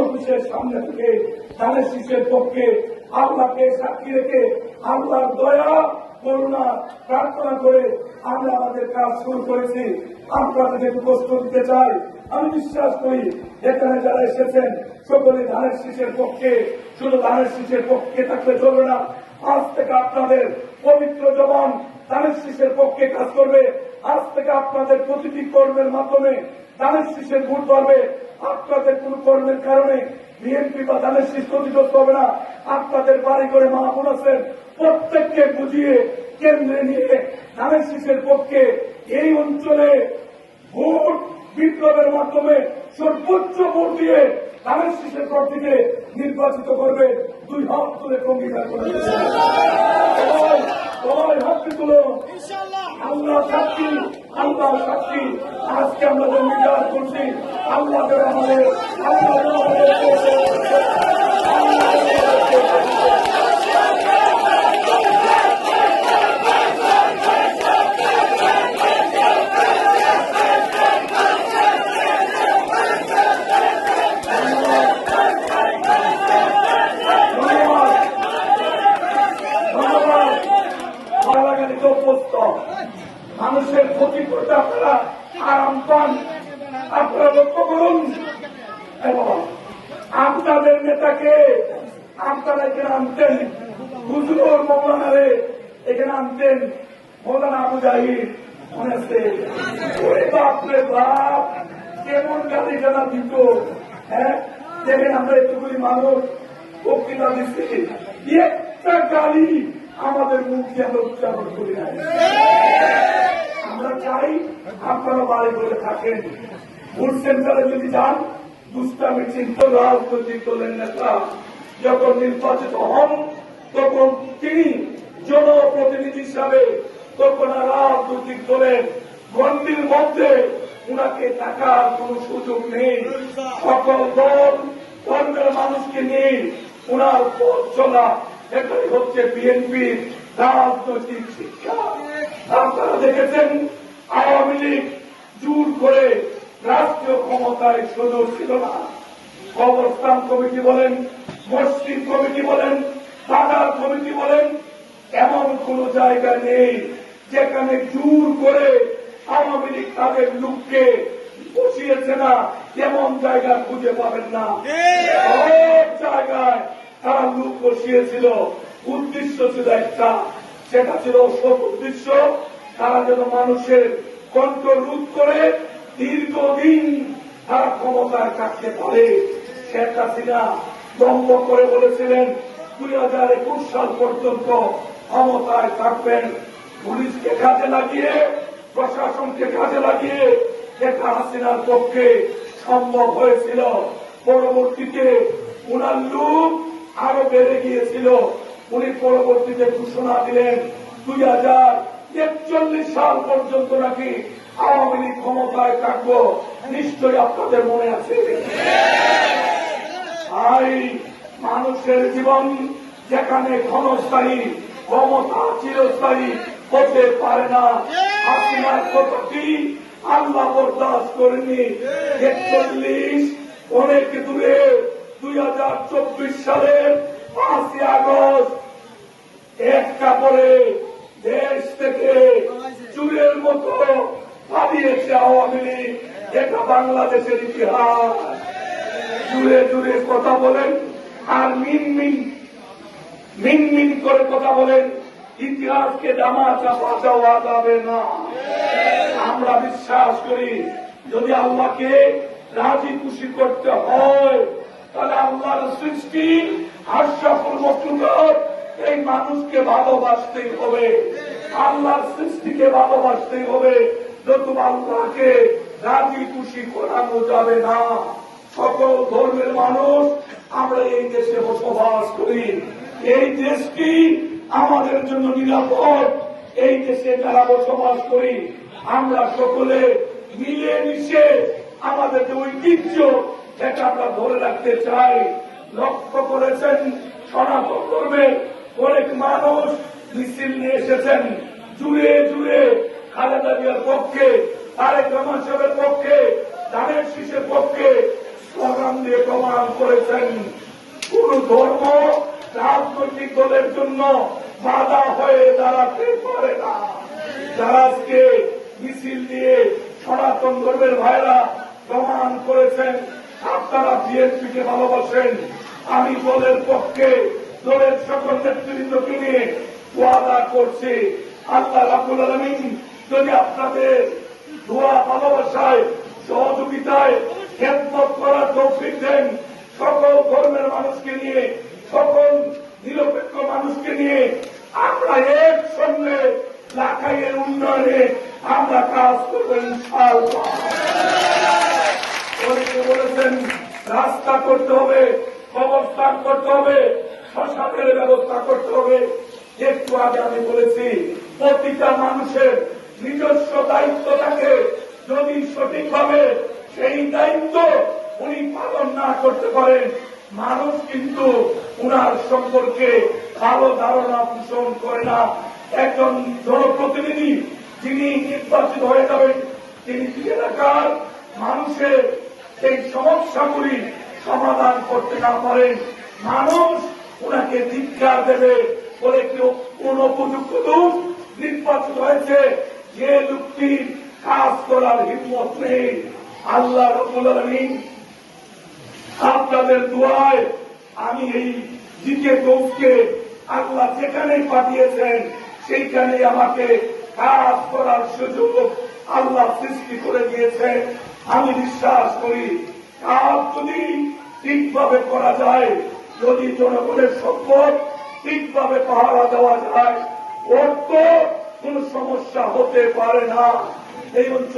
অফিসের সামনে থেকে তাহলে শিশের পক্ষে আল্লাহকে সাক্ষী রেখে আল্লাহর দয়া করুণা প্রার্থনা করে আমরা আমাদের কাজ শুরু করেছি। আপনাদের কষ্ট দিতে চাই। আমি বিশ্বাস করি, এখানে যারা এসেছেন, সকলে ধানের শীষের পক্ষে, শুধু ধানের শীষের পক্ষে থাকলে চলবে না। আজ থেকে আপনাদের পবিত্র জবান ধানের শীষের পক্ষে কাজ করবে। আজ থেকে আপনাদের প্রতিটি কর্মের মাধ্যমে ধানের শীষের ভোট পাবে আপনাদের কোন কর্মের কারণে বিএনপি বা ধানের শীষ ক্ষতিগ্রস্ত হবে না। আপনাদের বাড়ি করে মা বোন আছেন প্রত্যেককে বুঝিয়ে কেন্দ্রে নিয়ে ধানের পক্ষে এই অঞ্চলে ভোট বিপ্লবের মাধ্যমে সর্বোচ্চ ভোট দিয়ে ধানের শীষের প্রার্থীকে নির্বাচিত করবে দুই হাত তুলে অঙ্গীকার করে আল্লাহ সাক্ষী আল্লাহ সাক্ষী। আজকে আমরা অঙ্গীকার করছি আল্লাহ আমাদের আল্লাহ মানুষের ক্ষতি করতে আপনারা আরাম পান। আপনারা লক্ষ্য করুন। এবং আপনাদের নেতাকে আপনারা এখানে আনতেন, হুজুর মৌলানারে এখানে আনতেন, মৌলানা আবু দিত হ্যাঁ? আমাদের মুখ দিয়ে আমরা উচ্চারণ করি না আমরা চাই আপনারা বাড়ি করে থাকেন। ভোট সেন্টারে যদি যান, দুষ্টামি চিন্ত রাজনৈতিক দলের নেতা, যখন নির্বাচিত হন, তখন তিনি জনপ্রতিনিধি হিসাবে তখন রাজনৈতিক দলের গণ্ডির মধ্যে উনাকে টাকার কোন সুযোগ নেই। সকল দল, ধর্মের মানুষকে নিয়ে উনার পথ চলা, এটাই হচ্ছে বিএনপির রাজনৈতিক শিক্ষা। আপনারা দেখেছেন আওয়ামী লীগ জোর করে রাষ্ট্রীয় ক্ষমতায় সদর ছিল না। অবস্থান কমিটি বলেন, মসজিদ কমিটি বলেন, বাজার কমিটি বলেন, এমন কোন জায়গা নেই যেখানে জোর করে আওয়ামী লীগ তাদের লোককে বসিয়েছে না। এমন জায়গা খুঁজে পাবেন না। অনেক জায়গায় তারা লোক বসিয়েছিল। উদ্দেশ্য ছিল একটা, সেটা ছিল সব উদ্দেশ্য। তারা যেন মানুষের কণ্ঠ রোধ করে দীর্ঘদিন তারা ক্ষমতায় থাকতে পারে শেখ হাসিনা দম্ভ করে বলেছিলেন, দুই হাজার একুশ সাল পর্যন্ত ক্ষমতায় থাকবেন, পুলিশকে কাজে লাগিয়ে, প্রশাসনকে কাজে লাগিয়ে শেখ হাসিনার পক্ষে সম্ভব হয়েছিল। পরবর্তীতে উনার লোক আরও বেড়ে গিয়েছিল। উনি পরবর্তীতে ঘোষণা দিলেন, দুই হাজার একচল্লিশ সাল পর্যন্ত নাকি আওয়ামী লীগ ক্ষমতায় থাকব, নিশ্চয়ই আপনাদের মনে আছে? তাই মানুষের জীবন যেখানে ক্ষণস্থায়ী, ক্ষমতা চিরস্থায়ী হতে পারে না। হাসিনার কতটি আল্লাহ বরদাস্ত করেনি একচল্লিশ, অনেক দূরে, দুই হাজার চব্বিশ সালের জুড়ে কথা বলেন আর মিন মিন মিন মিন করে কথা বলেন, ইতিহাসকে জামা চাপা দেওয়া যাবে না। আমরা বিশ্বাস করি, যদি আল্লাহকে রাজি খুশি করতে হয়, তাহলে আল্লাহর সৃষ্টি আশাফুল মকুলর এই মানুষকে ভালোবাসতেই হবে। আল্লাহর সৃষ্টিকে ভালোবাসতেই হবে নতুন আল্লাহকে রাজি খুশি করানো যাবে না। সকল ধর্মের মানুষ, আমরা এই দেশে বসবাস করি। এই দেশটি আমাদের জন্য নিরাপদ। এই দেশে যারা বসবাস করি, আমরা সকলে মিলে মিশে আমাদের যে ঐতিহ্য সেটা আমরা ধরে রাখতে চাই। লক্ষ্য করেছেন, সনাতন ধর্মের অনেক মানুষ মিছিল নিয়ে এসেছেন। জুড়ে জুড়ে খালেদা জিয়ার পক্ষে, তারেক রহমান সাহেবের পক্ষে ধানের শীষের পক্ষে প্রোগ্রাম দিয়ে প্রমাণ করেছেন। কোন ধর্ম রাজনৈতিক দলের জন্য বাধা হয়ে দাঁড়াতে পারে না। যারা আজকে মিছিল দিয়ে সনাতন ধর্মের ভাইরা প্রমাণ করেছেন, আপনারা বিএনপিকে ভালোবাসেন। আমি দলের পক্ষে দলের সকল নেতৃবৃন্দকে নিয়ে ওয়াদা করছি। আল্লাহ রাবুল আলমিন যদি আপনাদের দোয়া ভালোবাসায়, সহযোগিতায় খেদমত করার তৌফিক দেন। সকল ধর্মের মানুষকে নিয়ে, সকল নিরপেক্ষ মানুষকে নিয়ে আমরা একসঙ্গে লাখাইয়ের উন্নয়নে আমরা কাজ করব বলেছেন, রাস্তা করতে হবে কবরস্থান করতে হবে, শ্মশানের ব্যবস্থা করতে হবে। একটু আগে আমি বলেছি, প্রতিটা মানুষের নিজস্ব দায়িত্ব থাকে। যদি সঠিকভাবে সেই দায়িত্ব উনি পালন না করতে পারেন, মানুষ কিন্তু উনার সম্পর্কে ভালো ধারণা পোষণ করে না। একজন জনপ্রতিনিধি যিনি নির্বাচিত হয়ে যাবেন, তিনি এলাকার মানুষের এই সমস্যাগুলি সমাধান করতে না পারেন? মানুষ ওনাকে ধিক্ষার দেবে বলে কেউ কোন উপযুক্ত লোক নির্বাচিত হয়েছে? যে লোকটির কাজ করার হিম্মত নেই। আল্লাহ আপনাদের দোয়ায় আমি এই জিকে দোষকে আল্লাহ যেখানেই পাঠিয়েছেন, সেইখানে আমাকে কাজ করার সুযোগ আল্লাহ সৃষ্টি করে দিয়েছেন। আমি বিশ্বাস করি, কাজ যদি ঠিকভাবে করা যায়, যদি জনগণের সম্পদ ঠিকভাবে পাহারা দেওয়া যায় অর্থ কোন সমস্যা হতে পারে না। এই অঞ্চল